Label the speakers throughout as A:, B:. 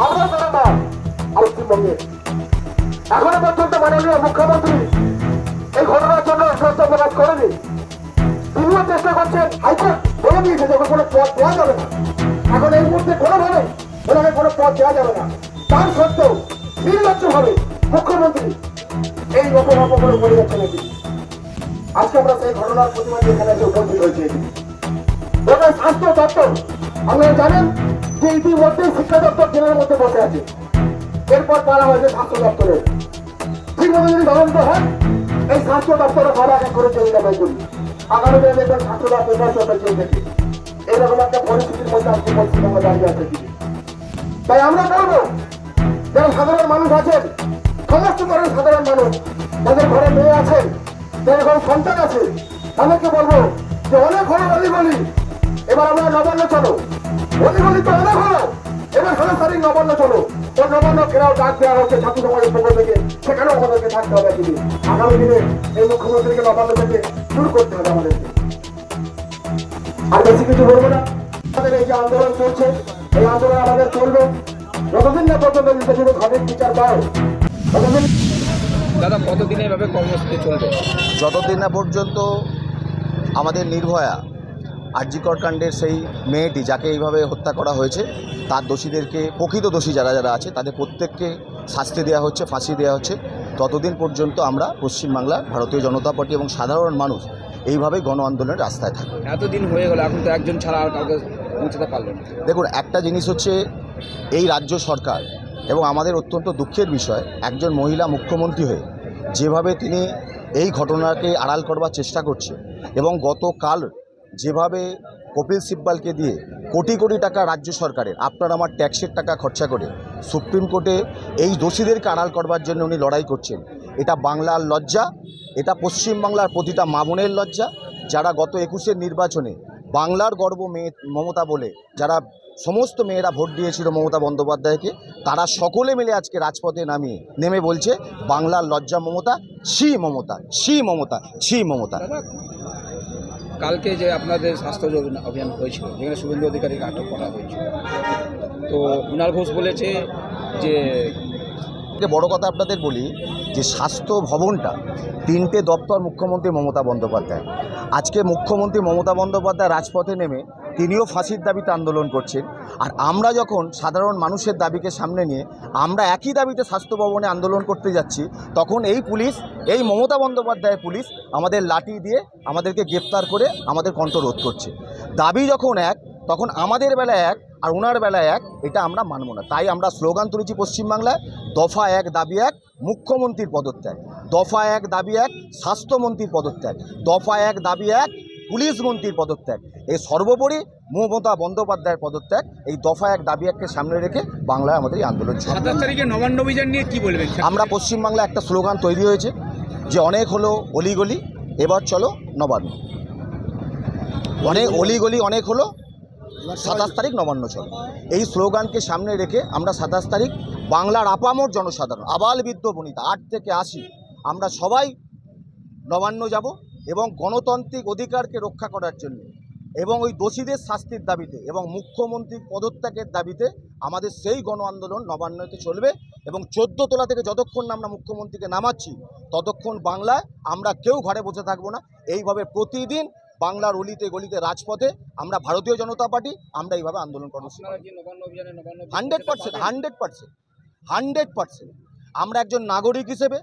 A: আমরা যারা মা পশ্চিমবঙ্গের এখনও পর্যন্ত মাননীয় মুখ্যমন্ত্রী এই ঘটনার জন্য প্রকাশ করেনি। তিনিও চেষ্টা করছেন, হাইকোর্ট বলে দিয়েছে যে কোনো পথ দেওয়া যাবে না। এখন এই মুহূর্তে কোনোভাবে ওনাকে কোনো পথ দেওয়া যাবে না। তার সত্ত্বেও নির্লজ্জ ভাবে মুখ্যমন্ত্রী এই অপরাপ করে বলে যাচ্ছেন এটি আজকে আমরা সেই ঘটনার প্রতিবাদে এখানে উপস্থিত হয়েছি। ওটা স্বাস্থ্য দপ্তর, আপনারা জানেন যে ইতিমধ্যে শিক্ষা দপ্তর জেলার মধ্যে বসে আছে। এরপর পালা হয়েছে স্বাস্থ্য দপ্তরের ঠিকমতো যদি তদন্ত হয়, এই স্বাস্থ্য দপ্তরে সব এক এক করে চলে যাবে এগুলি আগামী দিনে দেখবেন স্বাস্থ্য দপ্তর দপ্তর জেল থেকে এরকম একটা পরিস্থিতির মধ্যে আজকে পশ্চিমবঙ্গ দাঁড়িয়ে আছে তাই আমরা বলব যারা সাধারণ মানুষ আছেন, সমস্ত ধরনের সাধারণ মানুষ, যাদের ঘরে মেয়ে আছেন যাদের ঘরে সন্তান আছে, তাদেরকে বলব যে অনেক হলো অলিগলি এবার আমরা নবান্ন চলো। হলো। এবার তারিখ নবান্ন চলো। ওই নবান্ন ঘেরাও ডাক দেওয়া হচ্ছে ছাত্র সমাজের পক্ষ থেকে। সেখানেও আমাদেরকে থাকতে হবে দিদি আগামী দিনে এই মুখ্যমন্ত্রীকে নবান্ন থেকে দূর করতে হবে আমাদেরকে। আর বেশি কিছু বলব না। আমাদের এই যে আন্দোলন চলছে এই আন্দোলন আমাদের চলবে যতদিন না পর্যন্ত নির্বাচিত ঘরের বিচার পায় ততদিন
B: দাদা কতদিনে এভাবে কর্মসূচি চলবে?
C: যতদিন না পর্যন্ত আমাদের নির্ভয়া আরজিকর কাণ্ডের সেই মেয়েটি যাকে এইভাবে হত্যা করা হয়েছে তার দোষীদেরকে প্রকৃত দোষী যারা যারা আছে তাদের প্রত্যেককে শাস্তি দেওয়া হচ্ছে ফাঁসি দেওয়া হচ্ছে। ততদিন পর্যন্ত আমরা পশ্চিমবাংলা ভারতীয় জনতা পার্টি এবং সাধারণ মানুষ এইভাবে গণ আন্দোলনের রাস্তায় থাকবে
B: এতদিন হয়ে গেল এখন তো একজন ছাড়া আর কাউকে পৌঁছাতে পারল
C: দেখুন একটা জিনিস হচ্ছে এই রাজ্য সরকার এবং আমাদের অত্যন্ত দুঃখের বিষয় একজন মহিলা মুখ্যমন্ত্রী হয়ে যেভাবে তিনি এই ঘটনাকে আড়াল করবার চেষ্টা করছে এবং গতকাল যেভাবে কপিল সিব্বালকে দিয়ে কোটি কোটি টাকা রাজ্য সরকারের, আপনার আমার ট্যাক্সের টাকা খরচা করে সুপ্রিম কোর্টে এই দোষীদেরকে আড়াল করবার জন্য উনি লড়াই করছেন। এটা বাংলার লজ্জা, এটা পশ্চিমবাংলার প্রতিটা মা বোনের লজ্জা। যারা গত একুশের নির্বাচনে বাংলার গর্ব মেয়ে মমতা বলে, যারা সমস্ত মেয়েরা ভোট দিয়েছিল মমতা বন্দ্যোপাধ্যায়কে, তারা সকলে মিলে আজকে রাজপথে নামিয়ে নেমে বলছে, বাংলার লজ্জা মমতা, ছি মমতা ছি মমতা ছি মমতা।
B: কালকে যে আপনাদের স্বাস্থ্য অভিযান- হয়েছিল, যেখানে শুভেন্দু অধিকারীকে আটক করা হয়েছিল, তো কুণাল ঘোষ বলেছে যে
C: বড় কথা আপনাদের বলি, যে স্বাস্থ্য ভবনটা তিনটে দপ্তর মুখ্যমন্ত্রী মমতা বন্দ্যোপাধ্যায়। আজকে মুখ্যমন্ত্রী মমতা বন্দ্যোপাধ্যায় রাজপথে নেমে তিনিও ফাঁসির দাবিতে আন্দোলন করছেন। আর আমরা যখন সাধারণ মানুষের দাবিকে সামনে নিয়ে আমরা একই দাবিতে স্বাস্থ্য ভবনে আন্দোলন করতে যাচ্ছি, তখন এই পুলিশ, এই মমতা বন্দ্যোপাধ্যায় পুলিশ আমাদের লাঠি দিয়ে আমাদেরকে গ্রেপ্তার করে আমাদের কণ্ঠ রোধ করছে। দাবি যখন এক, তখন আমাদের বেলা এক আর ওনার বেলায় এক, এটা আমরা মানব না। তাই আমরা স্লোগান তুলেছি পশ্চিমবাংলায়, দফা এক, দাবি এক, মুখ্যমন্ত্রীর পদত্যাগ। দফা এক, দাবি এক, স্বাস্থ্যমন্ত্রীর পদত্যাগ। দফা এক, দাবি এক পুলিশ মন্ত্রীর পদত্যাগ। এই সর্বোপরি মমতা বন্দ্যোপাধ্যায়ের পদত্যাগ। এই দফা এক দাবি এককে সামনে রেখে বাংলায় আমাদের এই আন্দোলন
B: সাতাশ তারিখে নবান্ন অভিযান নিয়ে কি বলবেন?
C: আমরা পশ্চিমবাংলায় একটা স্লোগান তৈরি হয়েছে যে অনেক হলো অলিগলি এবার চলো নবান্ন। অনেক অলিগলি অনেক হলো সাতাশ তারিখ নবান্ন চলো। এই স্লোগানকে সামনে রেখে আমরা সাতাশ তারিখ বাংলার আপামর জনসাধারণ আবাল বৃদ্ধ বনিতা আট থেকে আশি আমরা সবাই নবান্ন যাব। এবং গণতান্ত্রিক অধিকারকে রক্ষা করার জন্য এবং ওই দোষীদের শাস্তির দাবিতে এবং মুখ্যমন্ত্রীর পদত্যাগের দাবিতে আমাদের সেই গণ আন্দোলন নবান্নতে চলবে এবং চোদ্দ তোলা থেকে যতক্ষণ না আমরা মুখ্যমন্ত্রীকে নামাচ্ছি ততক্ষণ বাংলায় আমরা কেউ ঘরে বসে থাকব না। এইভাবে প্রতিদিন বাংলার অলিতে গলিতে রাজপথে আমরা ভারতীয় জনতা পার্টি আমরা এইভাবে আন্দোলন কর্মসূচি
B: আপনারা কি নবান্ন অভিযানে Nabanna
C: hundred percent hundred percent hundred percent. আমরা একজন নাগরিক হিসেবে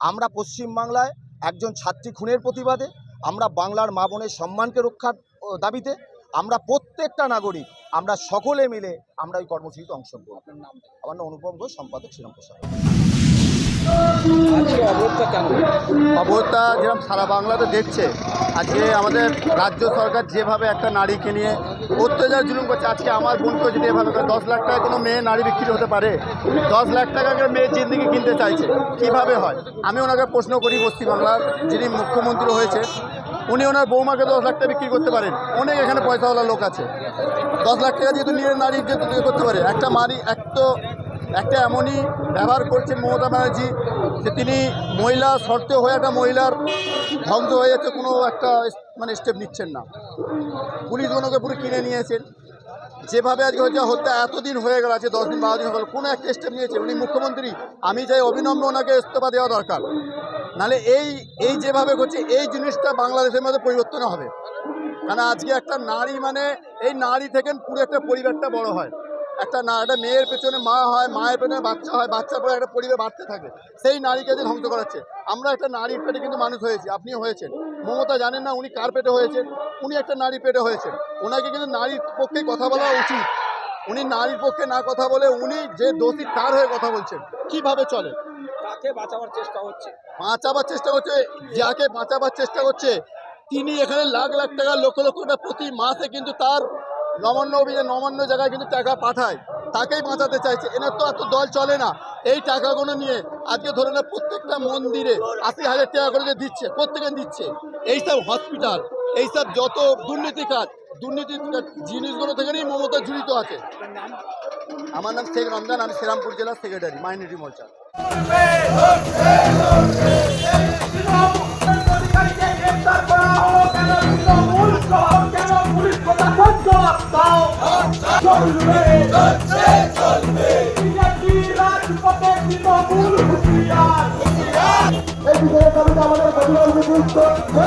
C: আমরা পশ্চিমবাংলায় একজন ছাত্রী খুনের প্রতিবাদে আমরা বাংলার মা বোনের সম্মানকে রক্ষার ও, দাবিতে আমরা প্রত্যেকটা নাগরিক আমরা সকলে মিলে আমরা এই কর্মসূচিতে অংশগ্রহণ করব
B: নাম
C: আমার নাম অনুপম ঘোষ সম্পাদক শ্রীরাম প্রসাদ?
D: অবস্থা যেরকম সারা বাংলাতে দেখছে আজকে আমাদের রাজ্য সরকার যেভাবে একটা নারীকে নিয়ে অত্যাচার জুলুম করছে। আজকে আমার বোনকে যদি এভাবে করে দশ লাখ টাকা কোনো মেয়ে নারী বিক্রি হতে পারে, দশ লাখ টাকা করে মেয়ের জিন্দিগি কিনতে চাইছে, কীভাবে হয়? আমি ওনাকে প্রশ্ন করি পশ্চিমবাংলার যিনি মুখ্যমন্ত্রী হয়েছে, উনি ওনার বৌমাকে দশ লাখ টাকা বিক্রি করতে পারেন। অনেক এখানে পয়সাওয়ালা লোক আছে। দশ লাখ টাকা যেহেতু নিয়ে নারী যেহেতু ইয়ে করতে পারে। একটা মারি এক তো একটা এমনই ব্যবহার করছেন মমতা ব্যানার্জি যে তিনি মহিলা শর্তে হয়ে একটা মহিলার ধ্বংস হয়ে যাচ্ছে, কোনো একটা মানে স্টেপ নিচ্ছেন না। পুলিশ ওনাকে পুরো কিনে নিয়েছেন যেভাবে আজকে হচ্ছে হত্যা এতদিন হয়ে গেল আছে দশ দিন বারো দিন গেল, কোনো একটা স্টেপ নিয়েছে। উনি মুখ্যমন্ত্রী, আমি চাই অবিনম্র ওনাকে ইস্তফা দেওয়া দরকার। নাহলে এই এই যেভাবে করছে, এই জিনিসটা বাংলাদেশের মধ্যে পরিবর্তন হবে। কারণ আজকে একটা নারী মানে এই নারী থেকে পুরো একটা পরিবারটা বড় হয়। একটা না, একটা মেয়ের পেছনে মা হয়, মায়ের পেছনে বাচ্চা হয়, বাচ্চার পরে একটা পরিবার বাড়তে থাকে। সেই নারীকে যে ধ্বংস করাচ্ছে। আমরা একটা নারীর পেটে কিন্তু মানুষ হয়েছি, আপনিও হয়েছেন। মমতা জানেন না উনি কার পেটে হয়েছেন? উনি একটা নারী পেটে হয়েছেন। ওনাকে কিন্তু নারীর পক্ষে কথা বলা উচিত। উনি নারীর পক্ষে না কথা বলে উনি যে দোষী তার হয়ে কথা বলছেন। কীভাবে চলে?
B: তাকে বাঁচাবার চেষ্টা হচ্ছে?
D: বাঁচাবার চেষ্টা করছে যাকে বাঁচাবার চেষ্টা করছে তিনি এখানে লাখ লাখ টাকা লক্ষ লক্ষ টাকা প্রতি মাসে কিন্তু তার নমান্য অভিযান নমান্য জায়গায় কিন্তু টাকা পাঠায়। তাকেই বাঁচাতে চাইছে। এনার তো এত দল চলে না। এই টাকাগুলো নিয়ে আজকে ধরে না প্রত্যেকটা মন্দিরে আশি হাজার টাকা করে যে দিচ্ছে, প্রত্যেকে দিচ্ছে। এইসব হসপিটাল এইসব যত দুর্নীতি কাজ দুর্নীতি জিনিসগুলো থেকে নিয়ে মমতা জড়িত আছে। আমার নাম শেখ রমজান, আমি শ্রীরামপুর জেলার সেক্রেটারি মাইনরিটি মোর্চা
E: প্রশাসন জবাব দাও চলবে বিজেপি রাজপথে তৃণমূল হুঁশিয়ার
A: এই বিষয়ে দাবিতে আমাদের প্রতিবাদ মিছিল চলছে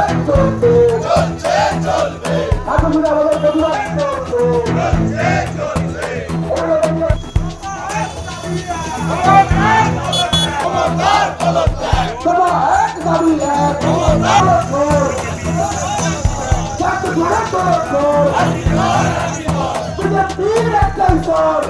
A: চলবে এখন আমাদের প্রতিবাদ চলবে সবাই এক দাবি এক চারটে ধরে চলো বিজেপির একটাই স্বর